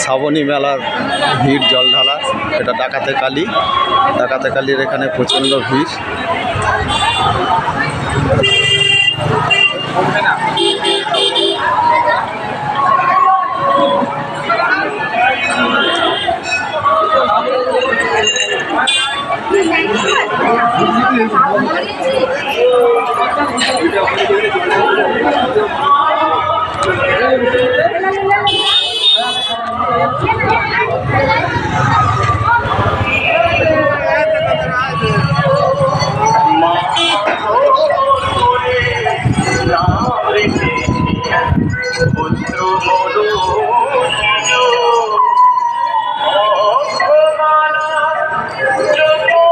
শ্রাবণী মেলার ভিড় জল ঢালা। এটা ডাকাতে কালি। ডাকাতে কালির এখানে প্রচণ্ড ভিড়। 我走过路